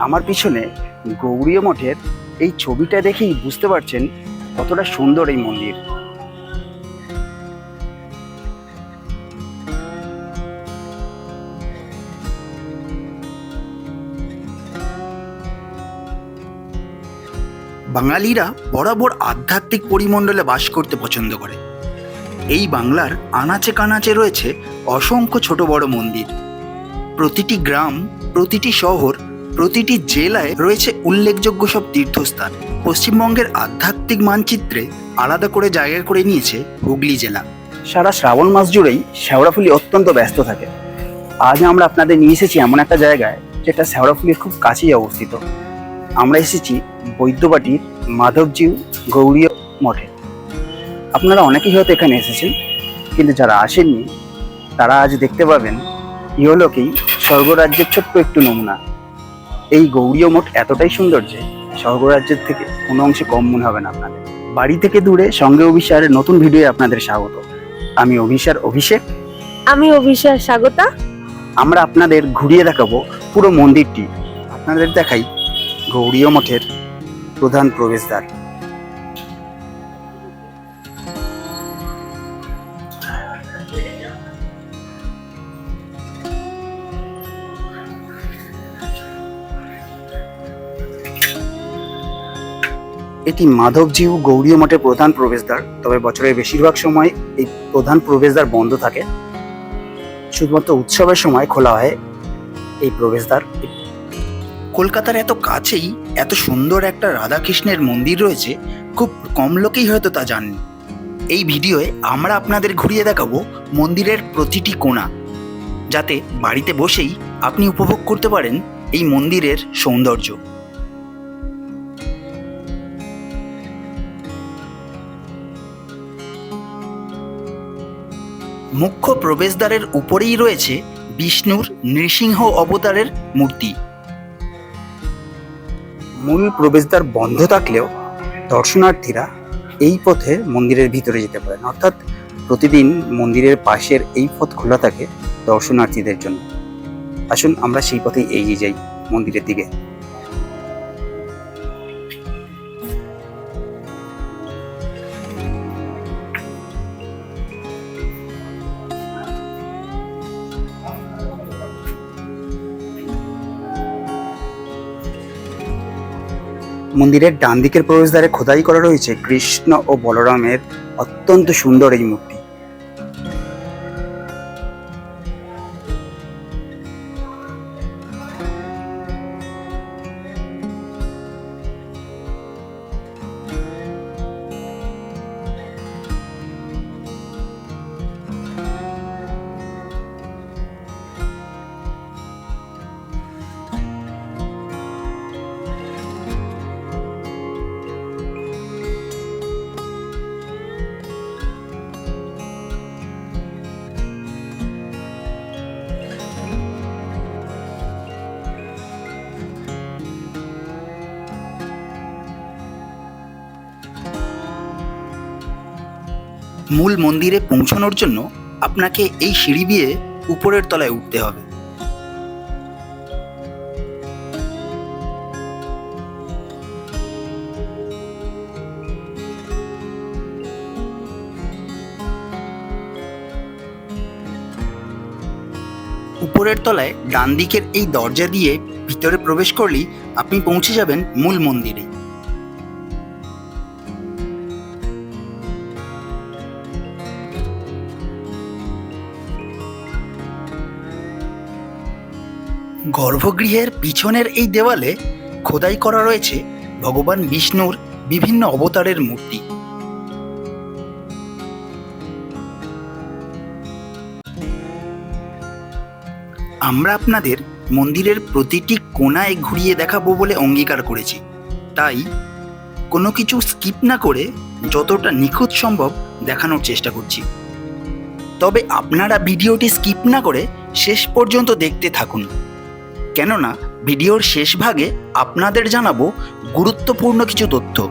আমার পিছনে গৌরীয় মঠের এই ছবিটা দেখেই বুঝতে পারছেন কতটা সুন্দর এই মন্দির। বাঙালিরা বরাবর আধ্যাত্মিক পরিমণ্ডলে বাস করতে পছন্দ করে। এই বাংলার আনাচে কানাচে রয়েছে অসংখ্য ছোট বড় মন্দির। প্রতিটি গ্রাম, প্রতিটি শহর প্রতিটি জেলায় রয়েছে উল্লেখযোগ্য সব তীর্থস্থান। পশ্চিমবঙ্গের আধ্যাত্মিক মানচিত্রে আলাদা করে জায়গা করে নিয়েছে হুগলি জেলা। সারা শ্রাবণ মাস জুড়েই শেওড়াফুলি অত্যন্ত ব্যস্ত থাকে। আজ আমরা আপনাদের নিয়ে এসেছি এমন একটা জায়গায় যেটা শেওড়াফুলির খুব কাছেই অবস্থিত। আমরা এসেছি বৈদ্যবাটির মাধবজিউ গৌরীয় মঠে। আপনারা অনেকেই হয়তো এখানে এসেছেন, কিন্তু যারা আসেননি, তারা আজ দেখতে পাবেন ইহলোকেই স্বর্গরাজ্যের ছোট্ট একটু নমুনা। এই গৌরীয় মঠ এতটাই সুন্দর যে স্বর্গরাজ্যের থেকে কোনো অংশে কম মনে হবে না আপনাদের। বাড়ি থেকে দূরে সঙ্গে অভিসারের নতুন ভিডিও আপনাদের স্বাগত। আমি অভিসার অভিষেক। আমি অভিসার স্বাগতা। আমরা আপনাদের ঘুরিয়ে দেখাবো পুরো মন্দিরটি। আপনাদের দেখাই গৌরীয় মঠের প্রধান প্রবেশদ্বার। এটি মাধবজিউ গৌরীয় মঠের প্রধান প্রবেশদ্বার, তবে বছরের বেশিরভাগ সময় এই প্রধান প্রবেশদ্বার বন্ধ থাকে। শুধুমাত্র উৎসবের সময় খোলা হয় এই প্রবেশদ্বার। কলকাতার এত কাছেই এত সুন্দর একটা রাধাকৃষ্ণের মন্দির রয়েছে, খুব কম লোকেই হয়তো তা জানেন। এই ভিডিওয়ে আমরা আপনাদের ঘুরিয়ে দেখাবো মন্দিরের প্রতিটি কোণা, যাতে বাড়িতে বসেই আপনি উপভোগ করতে পারেন এই মন্দিরের সৌন্দর্য। মুখ্য প্রবেশদ্বারের উপরেই রয়েছে বিষ্ণুর নৃসিংহ অবতারের মূর্তি। মূল প্রবেশদ্বার বন্ধ থাকলেও দর্শনার্থীরা এই পথে মন্দিরের ভিতরে যেতে পারেন। অর্থাৎ প্রতিদিন মন্দিরের পাশের এই পথ খোলা থাকে দর্শনার্থীদের জন্য। আসুন আমরা সেই পথে এগিয়ে যাই মন্দিরের দিকে। মন্দিরের ডান দিকের প্রবেশদ্বারে খোদাই করা রয়েছে কৃষ্ণ ও বলরামের অত্যন্ত সুন্দর এই মূর্তি। মূল মন্দিরে পৌঁছানোর জন্য আপনাকে এই সিঁড়ি দিয়ে উপরের তলায় উঠতে হবে। উপরের তলায় ডান দিকের এই দরজা দিয়ে ভিতরে প্রবেশ করলেই আপনি পৌঁছে যাবেন মূল মন্দিরে। গর্ভগৃহের পিছনের এই দেওয়ালে খোদাই করা রয়েছে ভগবান বিষ্ণুর বিভিন্ন অবতারের মূর্তি। আমরা আপনাদের মন্দিরের প্রতিটি কোণায় ঘুরিয়ে দেখাবো বলে অঙ্গীকার করেছি। তাই কোনো কিছু স্কিপ না করে যতটা নিখুঁত সম্ভব দেখানোর চেষ্টা করছি। তবে আপনারা ভিডিওটি স্কিপ না করে শেষ পর্যন্ত দেখতে থাকুন। কেননা ভিডিওর শেষ ভাগে আপনাদের জানাব গুরুত্বপূর্ণ কিছু তথ্য।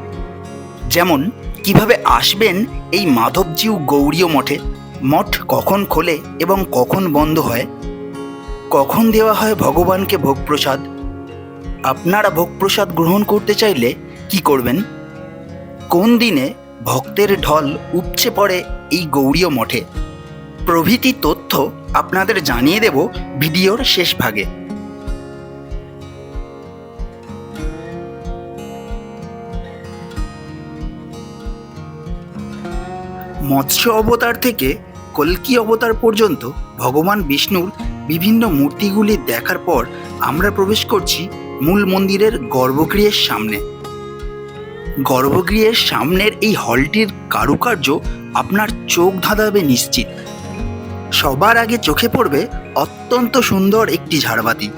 যেমন, কীভাবে আসবেন এই মাধবজিউ গৌরীয় মঠে? মঠ কখন খোলে এবং কখন বন্ধ হয়? কখন দেওয়া হয় ভগবানকে ভোগ প্রসাদ আপনারা ভোগ প্রসাদ গ্রহণ করতে চাইলে কি করবেন? কোন দিনে ভক্তের ঢল উপচে পড়ে এই গৌরীয় মঠে? প্রভৃতি তথ্য আপনাদের জানিয়ে দেব ভিডিওর শেষ ভাগে। মৎস্য অবতার থেকে কল্কি অবতার পর্যন্ত ভগবান বিষ্ণুর বিভিন্ন মূর্তিগুলি দেখার পর আমরা প্রবেশ করছি মূল মন্দিরের গর্ভগৃহের সামনে। গর্ভগৃহের সামনের এই হলটির কারুকার্য আপনার চোখ ধাঁধাবে নিশ্চিত। সবার আগে চোখে পড়বে অত্যন্ত সুন্দর একটি ঝাড়বাতি।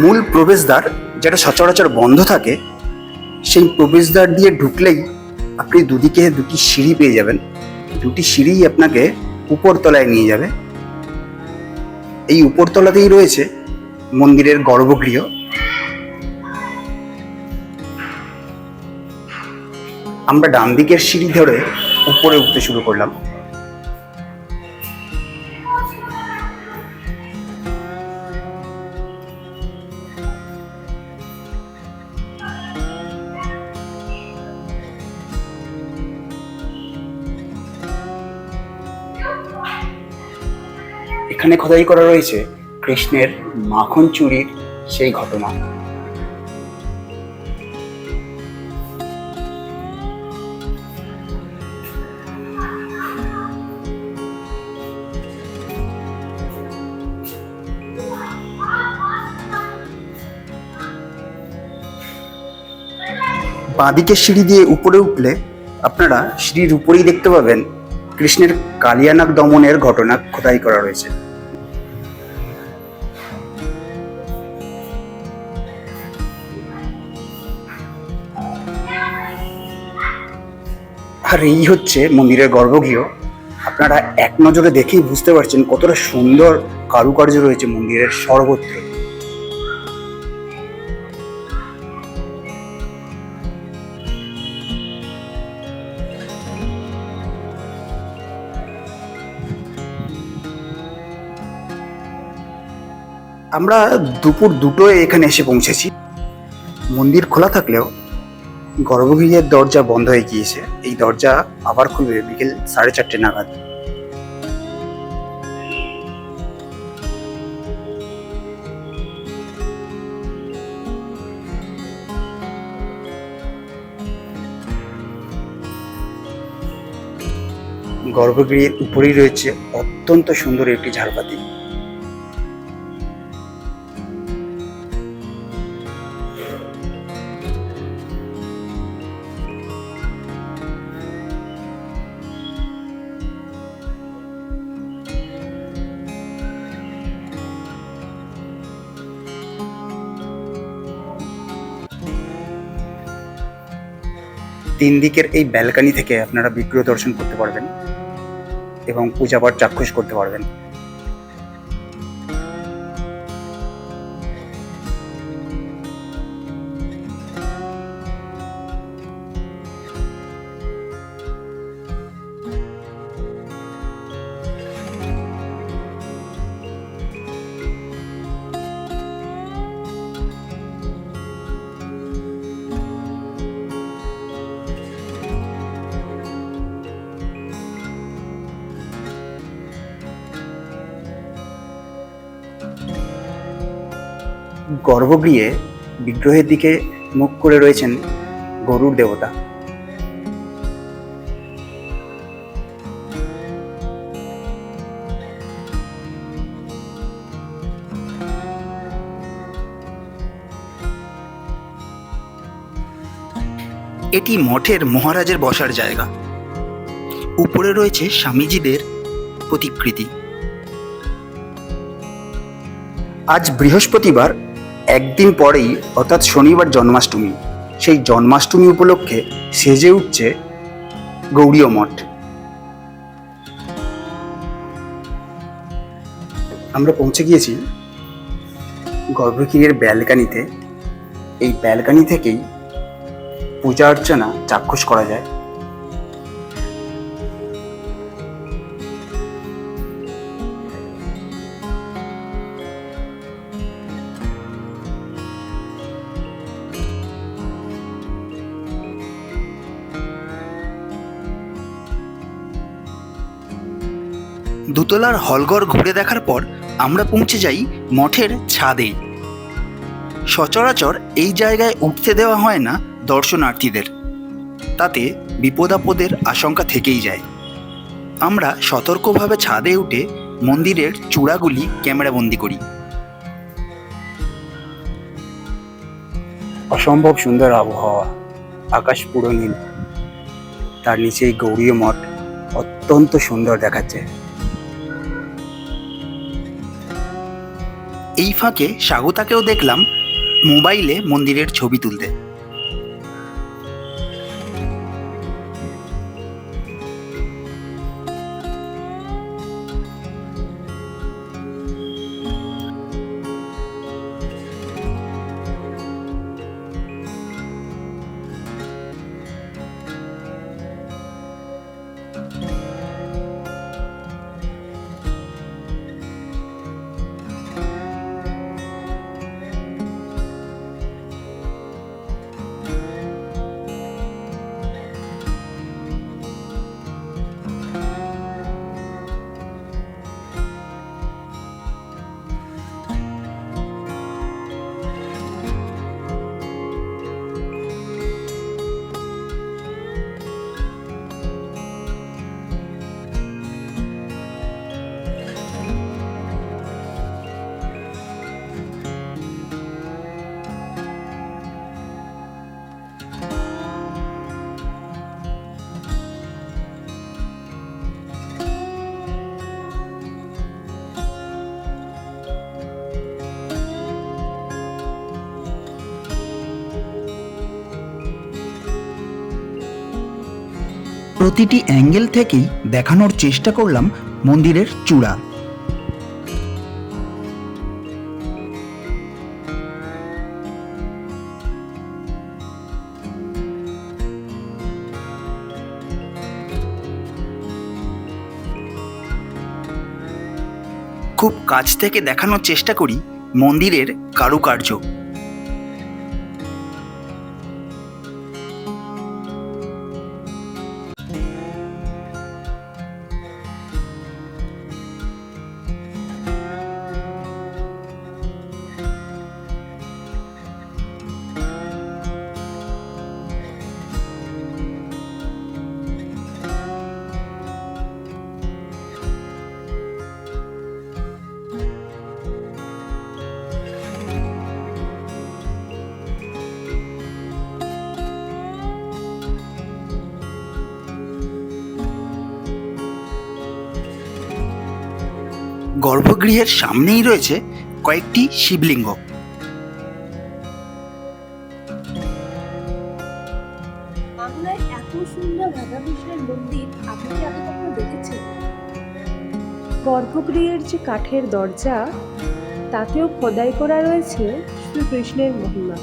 মূল প্রবেশদ্বার যেটা সচরাচর বন্ধ থাকে, সেই প্রবেশদ্বার দিয়ে ঢুকলেই আপনি দুদিকে দুটি সিঁড়ি পেয়ে যাবেন। দুটি সিঁড়িই আপনাকে উপরতলায় নিয়ে যাবে। এই উপরতলাতেই রয়েছে মন্দিরের গর্ভগৃহ। আমরা ডান দিকের সিঁড়ি ধরে উপরে উঠতে শুরু করলাম। এখানে খোদাই করা রয়েছে কৃষ্ণের মাখন চুরির সেই ঘটনা। বাঁদিকের সিঁড়ি দিয়ে উপরে উঠলে আপনারা সিঁড়ির উপরেই দেখতে পাবেন কৃষ্ণের কালিয়ানাক দমনের ঘটনা খোদাই করা রয়েছে। আর এই হচ্ছে মন্দিরের গর্ভগৃহ। আপনারা এক নজরে দেখেই বুঝতে পারছেন কতটা সুন্দর কারুকার্য রয়েছে মন্দিরের সর্বত্র। আমরা দুপুর দুটোয় এখানে এসে পৌঁছেছি। মন্দির খোলা থাকলেও গর্ভগৃহের দরজা বন্ধ হয়ে গিয়েছে। এই দরজা আবার খুলবে বিকেল সাড়ে চারটে নাগাদ। গর্ভগৃহের উপরেই রয়েছে অত্যন্ত সুন্দর একটি ঝাড়বাতি। তিন দিকের এই ব্যালকানি থেকে আপনারা বিগ্রহ দর্শন করতে পারবেন এবং পূজাপাঠ চাক্ষুষ করতে পারবেন। গর্ভগৃহে বিগ্রহের দিকে মুখ করে রয়েছেন গরুর দেবতা। এটি মঠের মহারাজের বসার জায়গা। উপরে রয়েছে স্বামীজিদের প্রতিকৃতি। আজ বৃহস্পতিবার একদিন পরেই অর্থাৎ শনিবার জন্মাষ্টমী। সেই জন্মাষ্টমী উপলক্ষে সেজে উঠছে গৌরীয় মঠ। আমরা পৌঁছে গিয়েছি গর্ভগৃহের ব্যালকানিতে। এই ব্যালকানি থেকেই পূজা অর্চনা চাক্ষুষ করা যায়। দুতলার হলঘর ঘুরে দেখার পর আমরা পৌঁছে যাই মঠের ছাদে। সচরাচর এই জায়গায় উঠতে দেওয়া হয় না দর্শনার্থীদের। তাতে বিপদাপদের আশঙ্কা থেকেই যায়। আমরা সতর্কভাবে ছাদে উঠে মন্দিরের চূড়াগুলি ক্যামেরাবন্দি করি। অসম্ভব সুন্দর আবহাওয়া, আকাশ পুরো নীল। তার নিচেই গৌরীয় মঠ অত্যন্ত সুন্দর দেখাচ্ছে। এই ফাঁকে স্বাগতাকেও দেখলাম মোবাইলে মন্দিরের ছবি তুলতে। প্রতিটি অ্যাঙ্গেল থেকেই দেখানোর চেষ্টা করলাম মন্দিরের চূড়া। খুব কাছ থেকে দেখানোর চেষ্টা করি মন্দিরের কারুকার্য। গর্ভগৃহের সামনেই রয়েছে কয়েকটি শিবলিঙ্গ। গর্ভগৃহের যে কাঠের দরজা, তাতেও খোদাই করা রয়েছে শ্রীকৃষ্ণের মহিমা।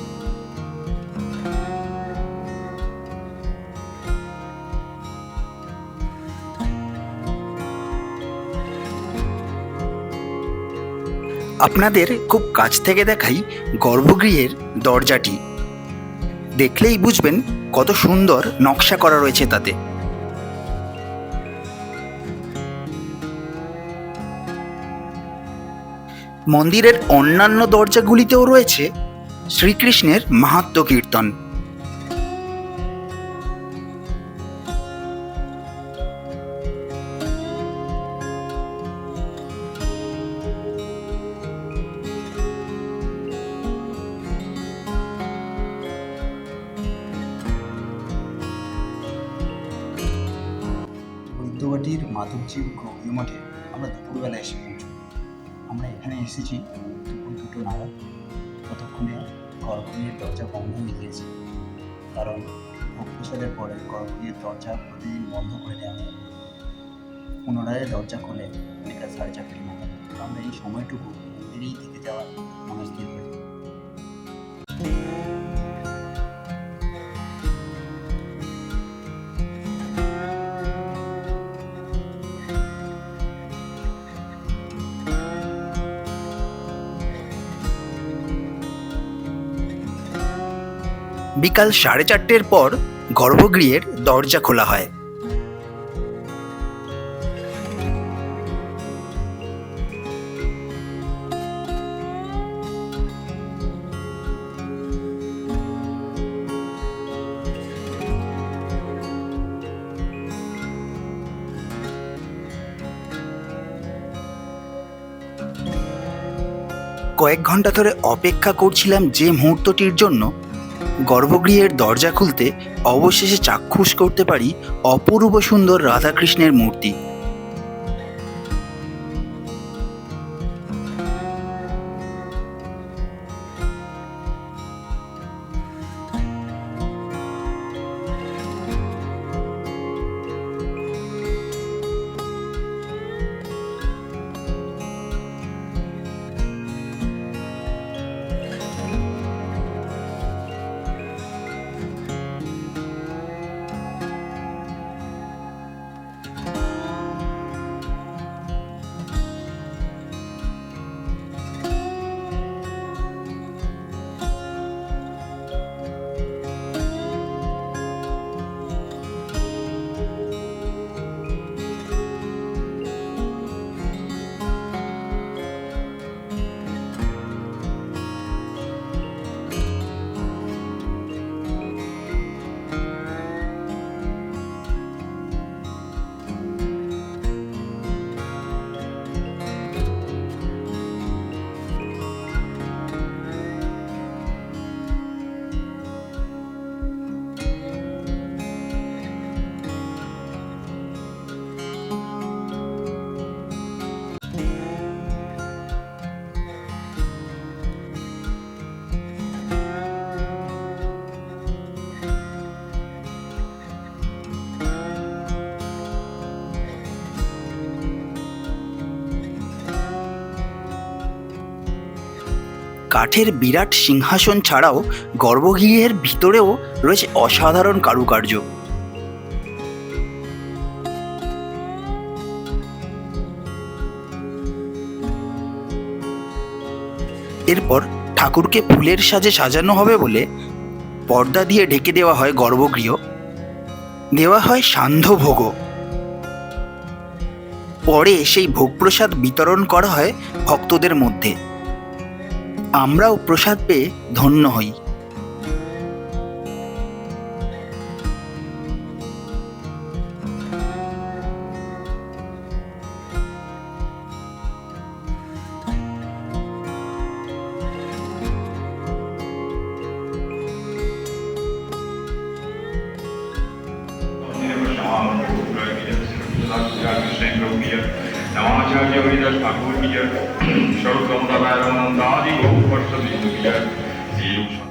আপনাদের খুব কাছ থেকে দেখাই গর্ভগৃহের দরজাটি। দেখলেই বুঝবেন কত সুন্দর নকশা করা রয়েছে তাতে। মন্দিরের অন্যান্য দরজাগুলিতেও রয়েছে শ্রীকৃষ্ণের মাহাত্ম কীর্তন। এসেছি। দুপুর দুটো নাগাদ ততক্ষণে গর্ভগৃহের দরজা বন্ধ হয়ে গিয়েছে। কারণ ভোগ পরে গর্ভগৃহের দরজা প্রতিদিন বন্ধ করে দেওয়া হয় পুনরায় দরজা খোলে বিকাল সাড়ে চারটে নাগাদ আমরা এই সময়টুকু মন্দিরেই থেকে যাওয়ার মনস্থির করি। বিকাল সাড়ে চারটের পর গর্ভগৃহের দরজা খোলা হয়। কয়েক ঘণ্টা ধরে অপেক্ষা করছিলাম যে মুহূর্তটির জন্য গর্ভগৃহের দরজা খুলতে অবশেষে চাক্ষুষ করতে পারি অপূর্ব সুন্দর রাধাকৃষ্ণের মূর্তি। কাঠের বিরাট সিংহাসন ছাড়াও গর্ভগৃহের ভিতরেও রয়েছে অসাধারণ কারুকার্য। এরপর ঠাকুরকে ফুলের সাজে সাজানো হবে বলে পর্দা দিয়ে ঢেকে দেওয়া হয় গর্ভগৃহ। দেওয়া হয় সান্ধ্য ভোগও পরে সেই ভোগ প্রসাদ বিতরণ করা হয় ভক্তদের মধ্যে। আমরাও প্রসাদ পেয়ে ধন্য হই। নমাচার্য হরিদাস ঠাকুর বিজয় শরৎচন্দ্র নারায়ণানন্দ আদি বহু বর্ষ বিন্দু বিজয়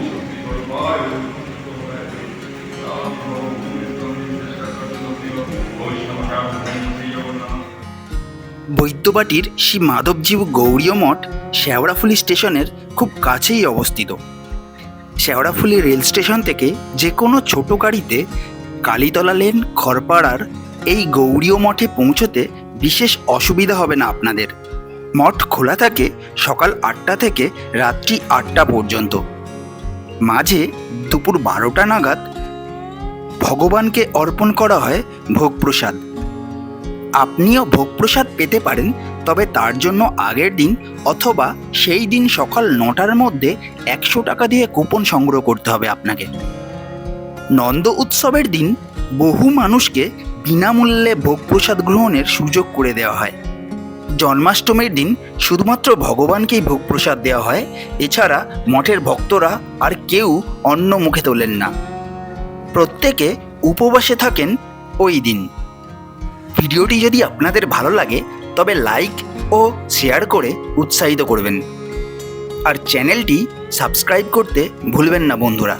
বৈদ্যবাটির শ্রী মাধবজীব গৌরীয় মঠ শেওড়াফুলি স্টেশনের খুব কাছেই অবস্থিত। শেওড়াফুলি রেল স্টেশন থেকে যে কোনো ছোট গাড়িতে কালীতলা লেন, খড়পাড়ার এই গৌরীয় মঠে পৌঁছতে বিশেষ অসুবিধা হবে না আপনাদের। মঠ খোলা থাকে সকাল আটটা থেকে রাত্রি আটটা পর্যন্ত। মাঝে দুপুর বারোটা নাগাদ ভগবানকে অর্পণ করা হয় ভোগ প্রসাদ আপনিও ভোগপ্রসাদ পেতে পারেন, তবে তার জন্য আগের দিন অথবা সেই দিন সকাল নটার মধ্যে একশো টাকা দিয়ে কুপন সংগ্রহ করতে হবে আপনাকে। নন্দ উৎসবের দিন বহু মানুষকে বিনামূল্যে ভোগপ্রসাদ গ্রহণের সুযোগ করে দেওয়া হয়। জন্মাষ্টমীর দিন শুধুমাত্র ভগবানকেই ভোগপ্রসাদ দেওয়া হয়, এছাড়া মঠের ভক্তরা আর কেউ অন্ন মুখে তোলেন না। প্রত্যেকে উপবাসে থাকেন ওই দিন। ভিডিওটি যদি আপনাদের ভালো লাগে, তবে লাইক ও শেয়ার করে উৎসাহিত করবেন। আর চ্যানেলটি সাবস্ক্রাইব করতে ভুলবেন না, বন্ধুরা।